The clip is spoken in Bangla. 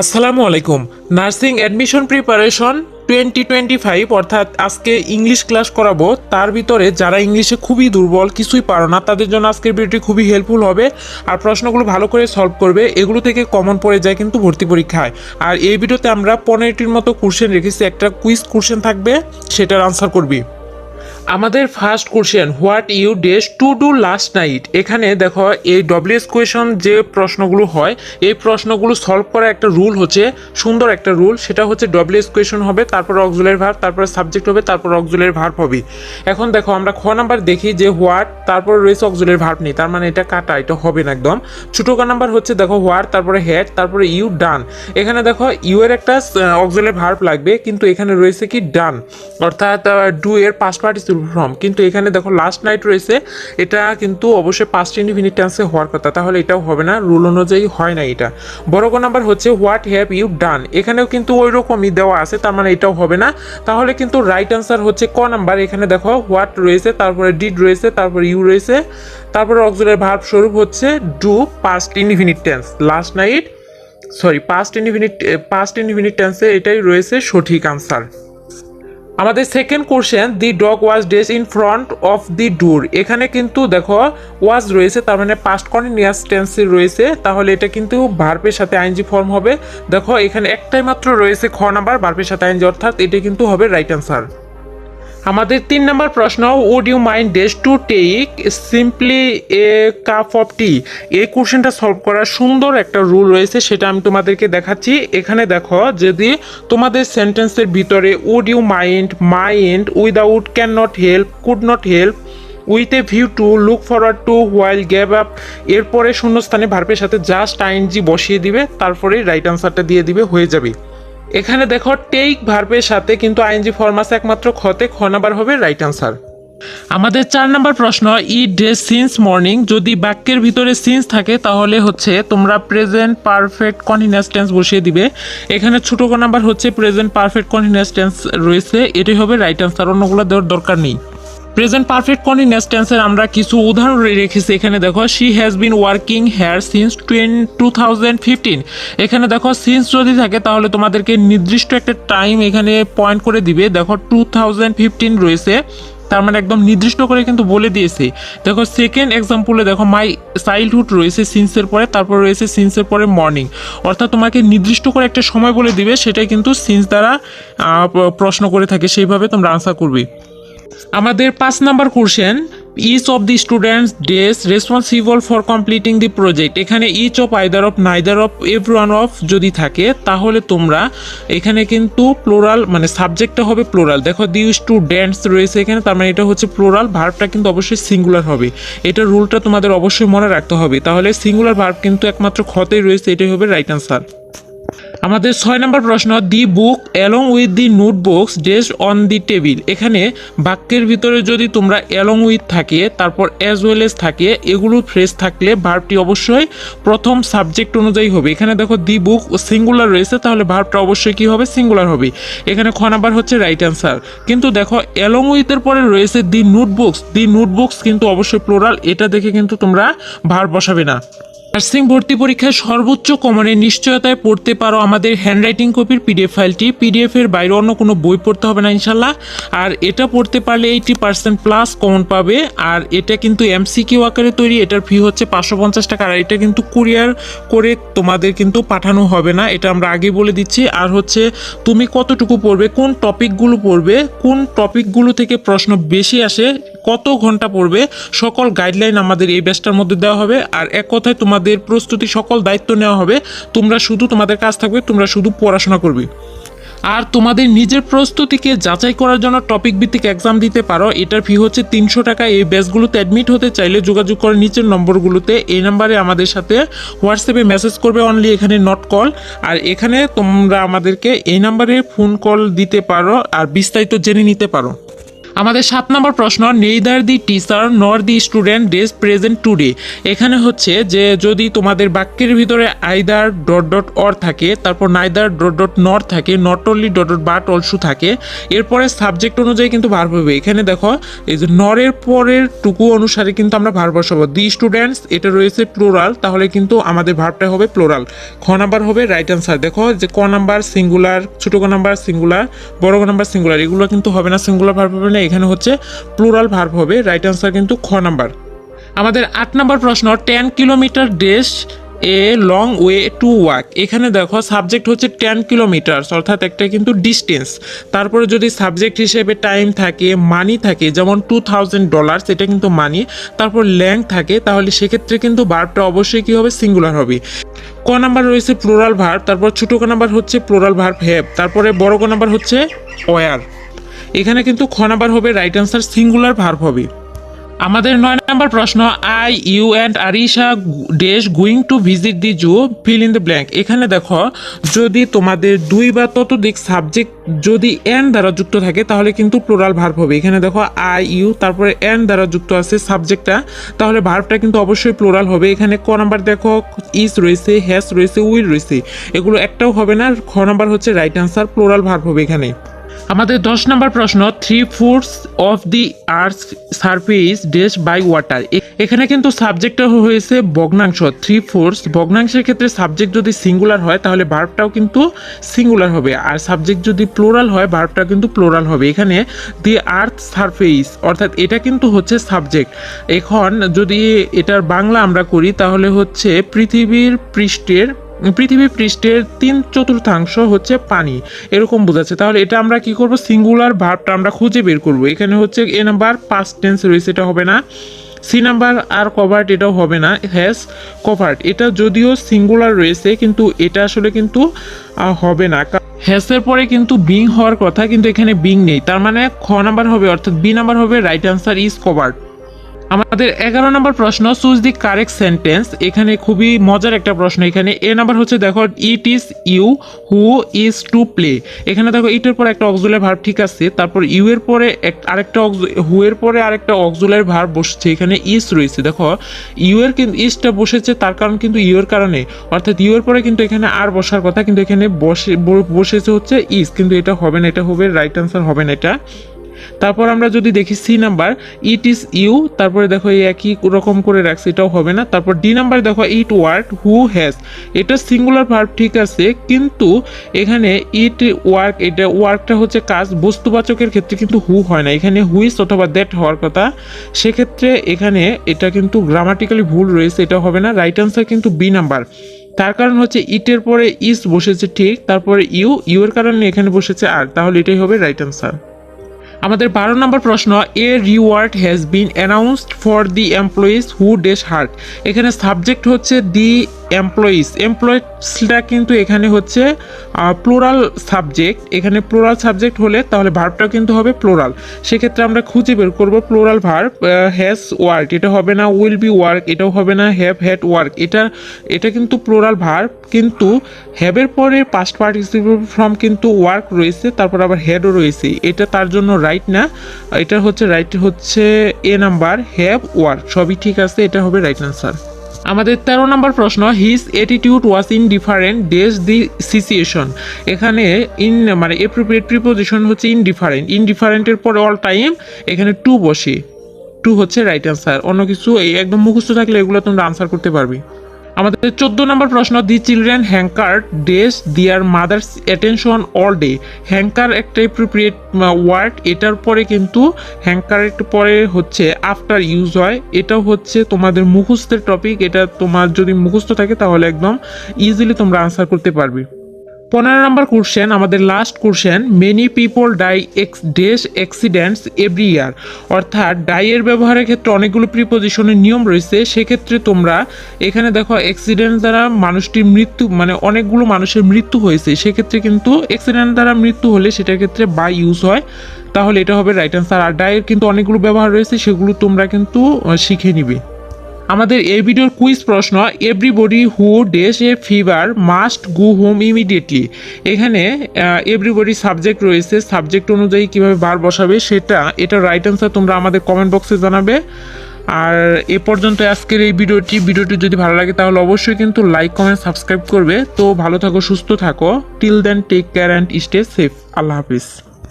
আসসালামু আলাইকুম। Nursing admission preparation twenty twenty five অর্থাৎ আজকে ইংলিশ ক্লাস করাবো, তার ভিতরে যারা ইংলিশে খুবই দুর্বল, কিছুই পারো না, তাদের জন্য আজকের ভিডিওটি খুবই হেল্পফুল হবে, আর প্রশ্নগুলো ভালো করে সলভ করবে, এগুলো থেকে কমন পড়ে যায় কিন্তু ভর্তি পরীক্ষায়। আর এই ভিডিওতে আমরা পনেরোটির মতো কোশ্চেন রেখেছি, একটা কুইজ কোশ্চেন থাকবে, সেটার আনসার করবি। আমাদের first question what you dash to do last night এখানে দেখো, এই ডব্লিউএস কোয়েশন যে প্রশ্নগুলো হয়, এই প্রশ্নগুলো সলভ করার একটা রুল হচ্ছে, সুন্দর একটা রুল সেটা হচ্ছে ডব্লিউএস কোয়েশন হবে, তারপর অক্সুলের ভার তারপর সাবজেক্ট হবে, তারপর অক্সুলের ভার্ব হবে। এখন দেখো, আমরা খ নাম্বার দেখি যে হোয়াট তারপর রয়েছে অক্সুলের ভার্ব নেই, তার মানে এটা কাটা, এটা হবে না একদম। ছোটো নাম্বার হচ্ছে দেখো হোয়াট তারপরে হেড তারপরে ইউ ডান এখানে দেখো ইউ এর একটা অক্সুলের ভার্ব লাগবে, কিন্তু এখানে রয়েছে কি ডান অর্থাৎ ডু এর পাঁচ পার্টিসিপল ফর্ম কিন্তু এখানে দেখো লাস্ট নাইট রয়েছে। এটা কিন্তু অবশ্যই পাঁচ ইনডিফিনিট টেন্সে হওয়ার কথা। তাহলে এটাও হবে না। রুল অনুযায়ী হয় না এটা। বড় নাম্বার হচ্ছে হোয়াট হ্যাভ ইউ ডান এখানেও কিন্তু ওই রকমই দেওয়া আছে, তার মানে এটাও হবে না। তাহলে কিন্তু রাইট আনসার হচ্ছে ক নাম্বার এখানে দেখো হোয়াট রয়েছে? তারপরে ডিড রয়েছে? তারপরে ইউ রয়েছে? তারপরে অক্সিলের ভার্ব স্বরূপ হচ্ছে do past indefinite tense last night sorry past indefinite past indefinite টেন্সে এটাই রয়েছে সঠিক আনসার আমাদের second question the dog was dash in front of the door এখানে কিন্তু দেখো ওয়াজ রয়েছে, তার মানে পাস্ট কন্টিনিউয়াস টেন্সে রয়েছে, তাহলে এটা কিন্তু ভার্পের সাথে আইনজি ফর্ম হবে। দেখো, এখানে একটাই মাত্র রয়েছে, খ নাম্বার ভার্পের সাথে আইনজি অর্থাৎ এটা কিন্তু হবে রাইট আনসার আমাদের তিন নম্বর প্রশ্ন would you mind dash to take simply a cup of tea এই কোশ্চেনটা সলভ করার সুন্দর একটা রুল রয়েছে, সেটা আমি তোমাদেরকে দেখাচ্ছি। এখানে দেখো, যদি তোমাদের সেন্টেন্সের ভিতরে would you mind mind without can not help could not help with a view to look forward to while gap up এরপরে শূন্যস্থানে ভার্পের সাথে জাস্ট আইনজি বসিয়ে দিবে তারপরে রাইট আনসারটা দিয়ে দিবে, হয়ে যাবে। এখানে দেখো টেক ভার্বের সাথে কিন্তু আইএনজি ফর্ম আছে একমাত্র খতে খ নাম্বার হবে রাইট আনসার আমাদের চার নাম্বার প্রশ্ন ই ড্রেস সিন্স মর্নিং যদি বাক্যের ভিতরে সিন্স থাকে, তাহলে হচ্ছে তোমরা প্রেজেন্ট পারফেক্ট কন্টিনিউয়াস টেন্স বসিয়ে দিবে। এখানে ছোট নাম্বার হচ্ছে প্রেজেন্ট পারফেক্ট কন্টিনিউয়াস টেন্স রয়েছে, এটাই হবে রাইট আনসার অন্যগুলো দেওয়ার দরকার নেই। প্রেজেন্ট পারফেক্ট কন্টিনিউয়াস টেন্সের আমরা কিছু উদাহরণ রেখেছি। এখানে দেখো she has been working here since twenty two thousand fifteen এখানে দেখো সিন্স যদি থাকে তাহলে তোমাদেরকে নির্দিষ্ট একটা টাইম এখানে পয়েন্ট করে দিবে। দেখো টু থাউজেন্ড ফিফটিন রয়েছে। তার মানে একদম নির্দিষ্ট করে কিন্তু বলে দিয়েছে। দেখো সেকেন্ড এক্সাম্পলে দেখো মাই চাইল্ডহুড রয়েছে সিন্সের পরে, তারপর রয়েছে সিন্সের পরে মর্নিং অর্থাৎ তোমাকে নির্দিষ্ট করে একটা সময় বলে দিবে, সেটাই কিন্তু সিন্স দ্বারা প্রশ্ন করে থাকে। সেইভাবে তোমরা আনসার করবে। আমাদের পাঁচ number question each of the students dash responsible for completing the project এখানে each of either of neither of every one of যদি থাকে, তাহলে তোমরা এখানে কিন্তু প্লোরাল মানে সাবজেক্টটা হবে প্লোরাল দেখো দি স্টুডেন্টস রয়েছে এখানে, তার মানে এটা হচ্ছে প্লোরাল ভার্বটা কিন্তু অবশ্যই সিঙ্গুলার হবে। এটা রুলটা তোমাদের অবশ্যই মনে রাখতে হবে। তাহলে সিঙ্গুলার ভার্ব কিন্তু একমাত্র খতেই রয়েছে, এটাই হবে রাইট আনসার আমাদের ছয় নম্বর প্রশ্ন the book along with the notebooks dash on the table এখানে বাক্যের ভিতরে যদি তোমরা অ্যালং উইথ থাকে, তারপর অ্যাজ ওয়েল এস থাকে, এগুলো ফ্রেশ থাকলে ভার্বটি অবশ্যই প্রথম সাবজেক্ট অনুযায়ী হবে। এখানে দেখো দি বুক সিঙ্গুলার রয়েছে, তাহলে ভার্বটা অবশ্যই কী হবে? সিঙ্গুলার হবে। এখানে খ নাম্বার হচ্ছে রাইট অ্যান্সার কিন্তু দেখো অ্যালং উইথের পরে রয়েছে দি নোটবুকস দি নোটবুকস কিন্তু অবশ্যই প্লোরাল এটা দেখে কিন্তু তোমরা ভার্ব বসাবে না। নার্সিং ভর্তি পরীক্ষায় সর্বোচ্চ কমনের নিশ্চয়তায় পড়তে পারো আমাদের হ্যান্ডরাইটিং কপির পিডিএফ ফাইলটি পিডিএফ এর বাইরে অন্য কোনো বই পড়তে হবে না ইনশাল্লাহ আর এটা পড়তে পারলে এইটি পার্সেন্ট প্লাস কমন পাবে। আর এটা কিন্তু এমসিকিউ আকারে তৈরি, এটার ফি হচ্ছে পাঁচশো পঞ্চাশ টাকা। আর এটা কিন্তু কুরিয়ার করে তোমাদের কিন্তু পাঠানো হবে না, এটা আমরা আগে বলে দিচ্ছি। আর হচ্ছে, তুমি কতটুকু পড়বে, কোন টপিকগুলো পড়বে, কোন টপিকগুলো থেকে প্রশ্ন বেশি আসে কত ঘণ্টা পড়বে, সকল গাইডলাইন আমাদের এই ব্যাচটার মধ্যে দেওয়া হবে। আর এক কথায় তোমাদের প্রস্তুতি, সকল দায়িত্ব নেওয়া হবে। তোমরা শুধু তোমাদের কাজ থাকবে, তোমরা শুধু পড়াশোনা করবে। আর তোমাদের নিজের প্রস্তুতিকে যাচাই করার জন্য টপিক ভিত্তিক এক্সাম দিতে পারো। এটার ফি হচ্ছে তিনশো টাকা। এই ব্যাচগুলোতে অ্যাডমিট হতে চাইলে যোগাযোগ করে নিচের নম্বরগুলোতে। এই নাম্বারে আমাদের সাথে হোয়াটসঅ্যাপে মেসেজ করবে অনলি এখানে নট কল আর এখানে তোমরা আমাদেরকে এই নাম্বারে ফোন কল দিতে পারো। আর বিস্তারিত জেনে নিতে পারো। আমাদের সাত নম্বর প্রশ্ন neither the teacher nor the student dash present today এখানে হচ্ছে যে যদি তোমাদের বাক্যের ভিতরে আইদার ডট ডট অর থাকে, তারপর নাইদার ডট ডট নর থাকে not only dot dot but also থাকে, এরপরে সাবজেক্ট অনুযায়ী কিন্তু ভার হবে। এখানে দেখো, এই যে নরের পরের টুকু অনুসারে কিন্তু আমরা ভার বসাবো। দি স্টুডেন্টস এটা রয়েছে প্লোরাল তাহলে কিন্তু আমাদের ভার্বটা হবে প্লোরাল খ নাম্বার হবে রাইট অ্যান্সার দেখো যে ক নাম্বার সিঙ্গুলার ছোট ক নাম্বার সিঙ্গুলার বড় ক নাম্বার সিঙ্গুলার এগুলো কিন্তু হবে না সিঙ্গুলার ভার্ব হবে না এখানে হচ্ছে প্লুরাল ভার্ব হবে রাইট অ্যান্সার কিন্তু খ নাম্বার আমাদের আট নাম্বার প্রশ্ন ten kilometre dash a long way to walk এখানে দেখো সাবজেক্ট হচ্ছে টেন কিলোমিটার অর্থাৎ একটা কিন্তু ডিস্টেন্স তারপরে যদি সাবজেক্ট হিসেবে টাইম থাকে মানি থাকে, যেমন টু থাউজেন্ড ডলার্স এটা কিন্তু মানি তারপর ল্যাং থাকে, তাহলে সেক্ষেত্রে কিন্তু ভার্বটা অবশ্যই কী হবে? সিঙ্গুলার হবে। ক নাম্বার রয়েছে প্লোরাল ভার্ব তারপর ছোটো ক নাম্বার হচ্ছে প্লোরাল ভার্ব হ্যাভ তারপরে বড় ক নাম্বার হচ্ছে ওয়ার এখানে কিন্তু খ নাম্বার হবে রাইট অ্যান্সার সিঙ্গুলার ভার্ব হবে। আমাদের নয় নাম্বার প্রশ্ন I you and Arisha dash going to visit the zoo fill in the blank এখানে দেখো, যদি তোমাদের দুই বা ততোধিক সাবজেক্ট যদি এন দ্বারা যুক্ত থাকে, তাহলে কিন্তু প্লোরাল ভার্ব হবে। এখানে দেখো আই ইউ তারপরে এন দ্বারা যুক্ত আছে সাবজেক্টটা তাহলে ভার্বটা কিন্তু অবশ্যই প্লোরাল হবে। এখানে ক নাম্বার দেখো ইস রয়েছে হ্যাস রয়েছে উইল রয়েছে। এগুলো একটাও হবে না, খ নাম্বার হচ্ছে রাইট অ্যান্সার প্লোরাল ভার্ব হবে এখানে। আমাদের দশ নম্বর প্রশ্ন three fourths of the earth surface dash by water এখানে কিন্তু সাবজেক্টটা হয়েছে ভগ্নাংশ থ্রি ফোর্থস ভগ্নাংশের ক্ষেত্রে সাবজেক্ট যদি সিঙ্গুলার হয়, তাহলে ভার্বটাও কিন্তু সিঙ্গুলার হবে। আর সাবজেক্ট যদি প্লোরাল হয় ভার্বটা কিন্তু প্লোরাল হবে। এখানে দি আর্থ সারফেস অর্থাৎ এটা কিন্তু হচ্ছে সাবজেক্ট এখন যদি এটার বাংলা আমরা করি, তাহলে হচ্ছে পৃথিবীর পৃষ্ঠের পৃথিবী পৃষ্ঠের তিন চতুর্থাংশ হচ্ছে পানি। এরকম বোঝাচ্ছে। তাহলে এটা আমরা কি করব? সিঙ্গুলার ভার্বটা আমরা খুঁজে বের করব। এখানে হচ্ছে এ নাম্বার পাস্ট টেন্স রয়েছে, এটা হবে না। সি নাম্বার আর কভার্ট এটাও হবে না। হ্যাস কভার্ট এটা যদিও সিঙ্গুলার রয়েছে, কিন্তু এটা আসলে কিন্তু হবে না। হ্যাসের পরে কিন্তু বিং হওয়ার কথা, কিন্তু এখানে বিং নেই। তার মানে খ নাম্বার হবে, অর্থাৎ বি নাম্বার হবে রাইট অ্যান্সার ইজ কভার্ট আমাদের এগারো নম্বর প্রশ্ন চুজ দি কারেক্ট সেন্টেন্স এখানে খুবই মজার একটা প্রশ্ন এখানে। এ নাম্বার হচ্ছে, দেখো it is you who is to play এখানে দেখো ইটের পরে একটা অক্সুলার ভার্ব ঠিক আছে। তারপর ইউ এর পরে আরেকটা হু এর পরে আরেকটা অক্সুলার ভার্ব বসছে। এখানে ইস রয়েছে। দেখো ইউ এর কিন্তু ইসটা বসেছে, তার কারণ কিন্তু ইউ এর কারণে। অর্থাৎ ইউ এর পরে কিন্তু এখানে আর বসার কথা, কিন্তু এখানে বসে বসেছে হচ্ছে ইস কিন্তু এটা হবে না, এটা হবে রাইট অ্যান্সার হবে না, এটা তারপর আমরা যদি দেখি C number it is you তারপরে দেখো এই একই রকম করে রাখছে, এটাও হবে না। তারপর ডি নাম্বার দেখো ইট ওয়ার্ক হু হ্যাজ এটা সিঙ্গুলার ভার্ব ঠিক আছে, কিন্তু এখানে ইট ওয়ার্ক এটা ওয়ার্কটা হচ্ছে কাজ, বস্তুবাচকের ক্ষেত্রে কিন্তু হু হয় না। এখানে হুইস অথবা দ্যাট হওয়ার কথা। সেক্ষেত্রে এখানে এটা কিন্তু গ্রামাটিক্যালি ভুল রয়েছে, এটা হবে না। রাইট আনসার কিন্তু বি নাম্বার তার কারণ হচ্ছে ইটের পরে ইস বসেছে, ঠিক। তারপরে ইউ ইউ এর কারণে এখানে বসেছে আর। তাহলে এটাই হবে রাইট আনসার আমাদের বারো নম্বর প্রশ্ন a reward has been announced for the employees who dash hard এখানে সাবজেক্ট হচ্ছে দি এমপ্লয়িজ এমপ্লয়িজটা কিন্তু এখানে হচ্ছে প্লোরাল সাবজেক্ট এখানে প্লোরাল সাবজেক্ট হলে তাহলে ভার্বটা কিন্তু হবে প্লোরাল সেক্ষেত্রে আমরা খুঁজে বের করব প্লোরাল ভার্ব হ্যাজ ওয়ার্ক এটা হবে না উইল বি ওয়ার্ক এটাও হবে না হ্যাভ হ্যাড ওয়ার্ক এটা এটা কিন্তু প্লোরাল ভার্ব কিন্তু হ্যাভের পরে পাস্ট পার্টিসিপেল ফর্ম কিন্তু ওয়ার্ক রয়েছে, তারপর আবার হেডও রয়েছে। এটা তার জন্য রাইট না, এটা হচ্ছে রাইট হচ্ছে এ নাম্বার হ্যাভ ওয়ার্ক সবই ঠিক আছে, এটা হবে রাইট আনসার আমাদের তেরো নম্বর প্রশ্ন his attitude was in different dash the situation এখানে ইন মানে এপ্রোপ্রিয়েট প্রিপোজিশন হচ্ছে ইন ডিফারেন্ট ইন ডিফারেন্টের পরে অল টাইম এখানে টু বসে টু হচ্ছে রাইট অ্যান্সার অন্য কিছু, এই একদম মুখস্থ থাকলে এগুলো তোমরা আনসার করতে পারবে। আমাদের চোদ্দ নম্বর প্রশ্ন দি children hanker dash their mothers attention all day hanker একটা এপ্রোপ্রিয়েট ওয়ার্ড এটার পরে কিন্তু হ্যাঙ্কারের পরে হচ্ছে আফটার ইউজ হয়। এটা হচ্ছে তোমাদের মুখস্থের টপিক এটা তোমার যদি মুখস্থ থাকে তাহলে একদম ইজিলি তোমরা আনসার করতে পারবে। পনেরো নম্বর কোশ্চেন আমাদের last question many people die x dash accidents every year অর্থাৎ ডাইয়ের ব্যবহারের ক্ষেত্রে অনেকগুলো প্রিপোজিশনের নিয়ম রয়েছে, সেক্ষেত্রে তোমরা এখানে দেখো অ্যাক্সিডেন্ট দ্বারা মানুষটির মৃত্যু মানে অনেকগুলো মানুষের মৃত্যু হয়েছে, সেক্ষেত্রে কিন্তু অ্যাক্সিডেন্ট দ্বারা মৃত্যু হলে সেটার ক্ষেত্রে বাই ইউজ হয়। তাহলে এটা হবে রাইট অ্যান্সার আর ডাইয়ের কিন্তু অনেকগুলো ব্যবহার রয়েছে, সেগুলো তোমরা কিন্তু শিখে নিবে। আমাদের এই ভিডিওর কুইজ প্রশ্ন everybody who dash a fever must go home immediately এখানে এভরিবডি সাবজেক্ট রয়েছে সাবজেক্ট অনুযায়ী কীভাবে বার বসাবে সেটা, এটা রাইট অ্যান্সার তোমরা আমাদের কমেন্ট বক্সে জানাবে। আর এ পর্যন্ত আজকের এই ভিডিওটি ভিডিওটি যদি ভালো লাগে তাহলে অবশ্যই কিন্তু লাইক কমেন্ট সাবস্ক্রাইব করবে। তো ভালো থাকো, সুস্থ থাকো। Till then take care and stay safe Allah Hafiz.